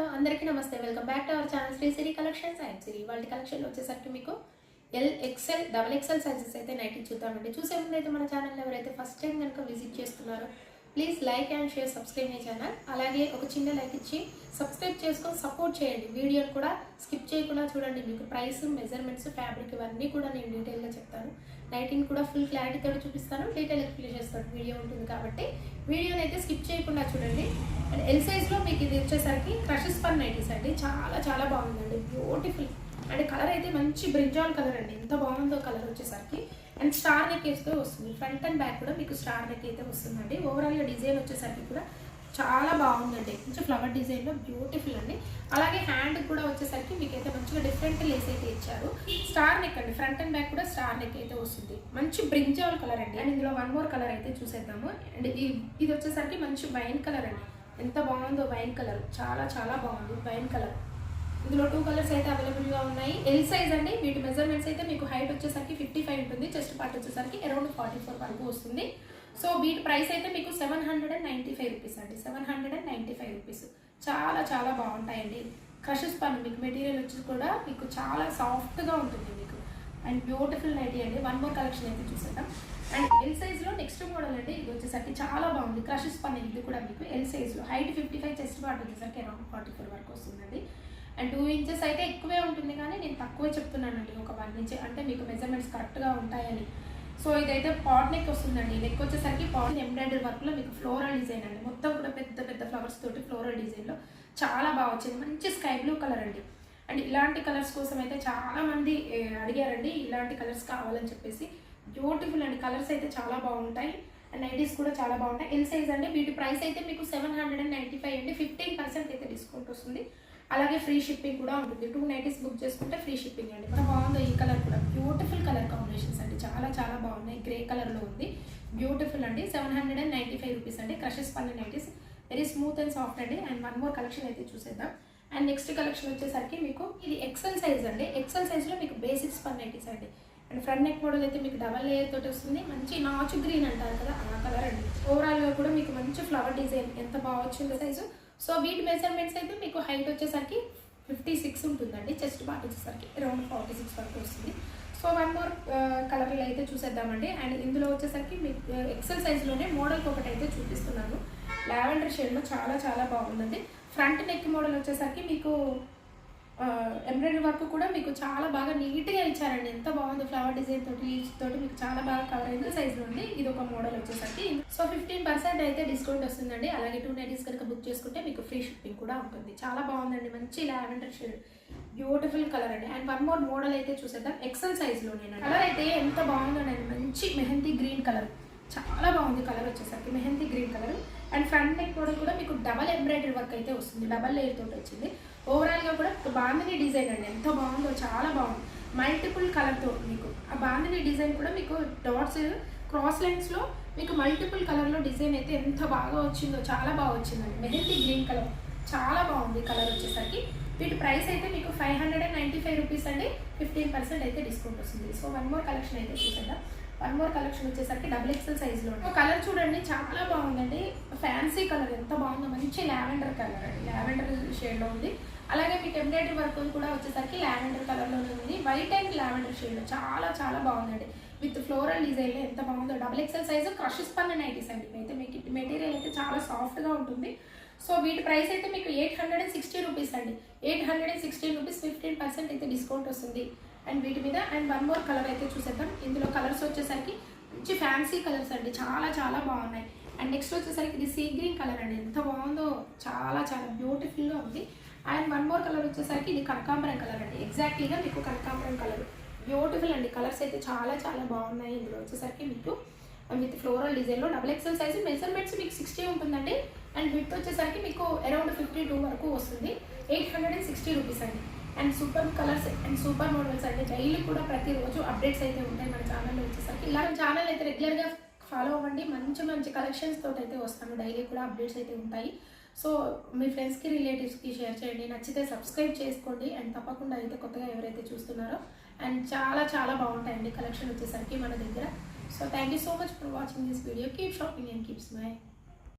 అందరికీ నమస్తే. Welcome back to our channel Shri Siri collections and Siri వాళ్ళ collection వచ్చేసరికి మీకు L XL double XL sizes అయితే నైట్ చూద్దామండి. చూసే ముందైతే అయితే మన ఛానల్ ఎవరైతే ఫస్ట్ టైం కనుక విజిట్ చేస్తున్నారో please like and share subscribe my channel అలాగే ఒక చిన్న లైక్ ఇచ్చి సబ్స్క్రైబ్ చేసుకొని సపోర్ట్ చేయండి. వీడియోని కూడా స్కిప్ చేయకుండా చూడండి. మీకు ప్రైస్ మెజర్మెంట్స్ ఫ్యాబ్రిక్ ఇవన్నీ కూడా నేను డీటెయిల్గా చెప్తాను. నైటింగ్ కూడా ఫుల్ క్లారిటీతో చూపిస్తాను. డీటెయిల్ ఎక్స్ప్లెయిన్ చేస్తాను. వీడియో ఉంటుంది కాబట్టి వీడియోని అయితే స్కిప్ చేయకుండా చూడండి. అండ్ ఎల్ సైజ్లో మీకు ఇది వచ్చేసరికి క్రషెస్ పన్ నైటీస్ అండి. చాలా చాలా బాగుందండి. బ్యూటిఫుల్ అండ్ కలర్ అయితే మంచి బ్రింజాల్ కలర్ అండి. ఎంత బాగుందో కలర్ వచ్చేసరికి. అండ్ స్టార్ నెక్ వేస్తే వస్తుంది. ఫ్రంట్ అండ్ బ్యాక్ కూడా మీకు స్టార్ నెక్ అయితే వస్తుందండి. ఓవరాల్గా డిజైన్ వచ్చేసరికి కూడా చాలా బాగుందండి. కొంచెం ఫ్లవర్ డిజైన్లో బ్యూటిఫుల్ అండి. అలాగే హ్యాండ్ కూడా వచ్చేసరికి మీకు అయితే మంచిగా డిఫరెంట్ లేస్ అయితే ఇచ్చారు. స్టార్ నెక్ అండి. ఫ్రంట్ అండ్ బ్యాక్ కూడా స్టార్ నెక్ అయితే వస్తుంది. మంచి బ్రింజాల్ కలర్ అండి. అండ్ ఇందులో వన్ మోర్ కలర్ అయితే చూసేద్దాము. అండ్ ఇది వచ్చేసరికి మంచి వైన్ కలర్ అండి. ఎంత బాగుందో వైన్ కలర్. చాలా చాలా బాగుంది వైన్ కలర్. ఇందులో టూ కలర్స్ అయితే అవైలబుల్గా ఉన్నాయి. ఎల్ సైజ్ అండి. వీటి మెజర్మెంట్స్ అయితే మీకు హైట్ వచ్చేసరికి ఫిఫ్టీ ఫైవ్ ఉంటుంది. చెస్ట్ పార్ట్ వచ్చేసరికి అరౌండ్ ఫార్టీ ఫోర్ వరకు వస్తుంది. సో వీటి ప్రైస్ అయితే మీకు seven hundred and ninety five rupees అండి. Seven hundred and ninety five rupees చాలా చాలా బాగుంటాయండి. క్రషెస్ పని మీకు మెటీరియల్ వచ్చి కూడా మీకు చాలా సాఫ్ట్గా ఉంటుంది మీకు. అండ్ బ్యూటిఫుల్ నైటీ అండి. వన్ మోర్ కలెక్షన్ అయితే చూసేద్దాం. నెక్స్ట్ మోడల్ అండి ఇది వచ్చేసరికి చాలా బాగుంది. క్రషెస్ పని ఇది కూడా మీకు ఎల్ సైజ్లో height fifty five chest part వచ్చేసరికి అరౌండ్ ఫార్టీ ఫోర్ వరకు వస్తుందండి. అండ్ టూ ఇంచెస్ అయితే ఎక్కువే ఉంటుంది కానీ నేను తక్కువే చెప్తున్నానండి. ఒక వన్ ఇంచ్ అంటే మీకు మెజర్మెంట్స్ కరెక్ట్గా ఉంటాయని. సో ఇదైతే పాట్ నెక్ వస్తుందండి. నెక్ వచ్చేసరికి పాట్ ఎంబ్రాయిడరీ వర్క్లో మీకు ఫ్లోరల్ డిజైన్ అండి. మొత్తం కూడా పెద్ద పెద్ద ఫ్లవర్స్ తోటి ఫ్లోరల్ డిజైన్లో చాలా బాగా వచ్చింది. మంచి స్కై బ్లూ కలర్ అండి. అండ్ ఇలాంటి కలర్స్ కోసం అయితే చాలామంది అడిగారండి ఇలాంటి కలర్స్ కావాలని చెప్పేసి. బ్యూటిఫుల్ అండి. కలర్స్ అయితే చాలా బాగుంటాయి. అండ్ నైటీస్ కూడా చాలా బాగుంటాయి. ఎల్ సైజ్ అండి. వీటి ప్రైస్ అయితే మీకు seven hundred and ninety five అండి. ఫిఫ్టీన్ పర్సెంట్ అయితే డిస్కౌంట్ వస్తుంది. అలాగే ఫ్రీ షిప్పింగ్ కూడా ఉంటుంది. టూ నైటీస్ బుక్ చేసుకుంటే ఫ్రీ షిప్పింగ్ అండి. చాలా బాగుందో ఈ కలర్ కూడా? బ్యూటిఫుల్ కలర్ కాంబినేషన్స్ అండి. చాలా చాలా బాగున్నాయి. గ్రే కలర్లో ఉంది. బ్యూటిఫుల్ అండి. Seven hundred and ninety five rupees అండి. క్రషెస్ పన్న nighties very smooth and soft అండి. అండ్ వన్ మోర్ కలెక్షన్ అయితే చూసేద్దాం. అండ్ నెక్స్ట్ కలెక్షన్ వచ్చేసరికి మీకు ఇది ఎక్సెల్ సైజ్ అండి. ఎక్సెల్ సైజ్లో మీకు బేసిక్స్ పన్ నైటీస్ అండి. అండ్ ఫ్రంట్ నెక్ మోడల్ అయితే మీకు డబల్ లేయర్ తోటి వస్తుంది. మంచి నాచు గ్రీన్ అంటారు కదా ఆ కలర్ అండి. ఓవరాల్గా కూడా మీకు మంచి ఫ్లవర్ డిజైన్ ఎంత బాగా వచ్చిందో సైజు సో వీటి మెజర్మెంట్స్ అయితే మీకు హైట్ వచ్చేసరికి ఫిఫ్టీ సిక్స్ ఉంటుందండి. చెస్ట్ పార్ట్ వచ్చేసరికి అరౌండ్ ఫార్టీ సిక్స్ వరకు వస్తుంది. సో వన్ మోర్ కలర్లు అయితే చూసేద్దామండి. అండ్ ఇందులో వచ్చేసరికి మీకు ఎక్సెల్ సైజ్లోనే మోడల్కి ఒకటి అయితే చూపిస్తున్నాను. లావెండర్ షేడ్లో చాలా చాలా బాగుందండి. ఫ్రంట్ నెక్ మోడల్ వచ్చేసరికి మీకు వరకు కూడా మీకు చాలా బాగా నీట్గా ఇచ్చారండి. ఎంత బాగుంది ఫ్లవర్ డిజైన్ తోటి లీవ్స్ తోటి మీకు చాలా బాగా కవర్ అయింది సైజులో ఉంది. ఇది ఒక మోడల్ వచ్చేసరికి. సో ఫిఫ్టీన్ పర్సెంట్ అయితే డిస్కౌంట్ వస్తుందండి. అలాగే టూ నైటీస్ కనుక బుక్ చేసుకుంటే మీకు ఫ్రీ షిప్పింగ్ కూడా ఉంటుంది. చాలా బాగుందండి. మంచి లావెండర్ షేడ్. బ్యూటిఫుల్ కలర్ అండి. అండ్ వన్ మోర్ మోడల్ అయితే చూసేద్దాం. ఎక్సెల్ నేను కలర్ అయితే ఎంత బాగుందండి. మంచి మెహందీ గ్రీన్ కలర్. చాలా బాగుంది కలర్ వచ్చేసరికి. Mehndi green colour. And front neck model కూడా మీకు డబల్ ఎంబ్రాయిడరీ వర్క్ అయితే వస్తుంది. డబల్ లేయర్ తోటి వచ్చింది. ఓవరాల్గా కూడా బాందిని డిజైన్ అండి. ఎంత బాగుందో చాలా బాగుంది. మల్టిపుల్ కలర్తో మీకు. ఆ బాందిని డిజైన్ కూడా మీకు డాట్స్ క్రాస్ లైన్స్లో మీకు మల్టిపుల్ కలర్లో డిజైన్ అయితే ఎంత బాగా వచ్చిందో చాలా బాగా వచ్చిందండి. మెహందీ గ్రీన్ కలర్ చాలా బాగుంది కలర్ వచ్చేసరికి. వీటి ప్రైస్ అయితే మీకు five hundred and ninety five rupees అండి. ఫిఫ్టీన్ పర్సెంట్ అయితే డిస్కౌంట్ వస్తుంది. సో వన్ మోర్ కలెక్షన్ అయితే చూసేద్దాం. వన్ మోర్ కలెక్షన్ వచ్చేసరికి డబుల్ ఎక్సెల్ సైజ్లో కలర్ చూడండి. చాలా బాగుందండి. Fancy colour. ఎంత బాగుందో. మంచి లావెండర్ కలర్ అండి. లావెండర్ షేడ్లో ఉంది. అలాగే మీకు ఎంబ్రాయిడరీ వర్క్ కూడా వచ్చేసరికి లావెండర్ కలర్లోనే ఉంది. వైట్ అండ్ లావెండర్ షేడ్లో. చాలా చాలా బాగుందండి. విత్ ఫ్లోరల్ డిజైన్లో ఎంత బాగుందో. డబుల్ ఎక్సెల్ సైజు క్రషెస్ పన్న నైటీస్ అండి. అయితే మీకు మెటీరియల్ అయితే చాలా సాఫ్ట్గా ఉంటుంది. సో వీటి ప్రైస్ అయితే మీకు eight hundred and sixty rupees అండి. Eight hundred and sixty rupees fifteen percent అయితే డిస్కౌంట్ వస్తుంది. అండ్ వీటి మీద అండ్ వన్ మోర్ కలర్ అయితే చూసేద్దాం. ఇందులో కలర్స్ వచ్చేసరికి మంచి ఫ్యాన్సీ కలర్స్ అండి. చాలా చాలా బాగున్నాయి. అండ్ నెక్స్ట్ వచ్చేసరికి ఇది సీ గ్రీన్ కలర్ అండి. ఎంత బాగుందో చాలా చాలా బ్యూటిఫుల్గా ఉంది. అండ్ వన్ మోర్ కలర్ వచ్చేసరికి ఇది కనకాంబరం కలర్ అండి. ఎగ్జాక్ట్లీగా మీకు కనకాంబరం కలర్ బ్యూటిఫుల్ అండి. కలర్స్ అయితే చాలా చాలా బాగున్నాయి ఇందులో వచ్చేసరికి మీకు. విత్ ఫ్లోరల్ డిజైన్లో డబుల్ ఎక్సెల్ సైజ్ మెజర్మెంట్స్ మీకు సిక్స్టీ ఉంటుందండి. అండ్ విత్ వచ్చేసరికి మీకు అరౌండ్ ఫిఫ్టీ టూ వరకు వస్తుంది. Eight hundred and sixty rupees అండి. And super colours and super models అంటే డైలీ కూడా ప్రతిరోజు అప్డేట్స్ అయితే ఉంటాయి మన ఛానల్లో వచ్చేసరికి. ఇలా ఛానల్ అయితే రెగ్యులర్గా ఫాలో అవ్వండి. మంచి మంచి కలెక్షన్స్ తోటి అయితే వస్తాను డైలీ కూడా అప్డేట్స్ అయితే ఉంటాయి. సో మీ ఫ్రెండ్స్కి రిలేటివ్స్కి షేర్ చేయండి. నచ్చితే సబ్స్క్రైబ్ చేసుకోండి. అండ్ తప్పకుండా అయితే కొత్తగా ఎవరైతే చూస్తున్నారో అండ్ చాలా చాలా బాగుంటాయండి కలెక్షన్ వచ్చేసరికి మన దగ్గర. So thank you so much for watching this video keep shopping and keep smile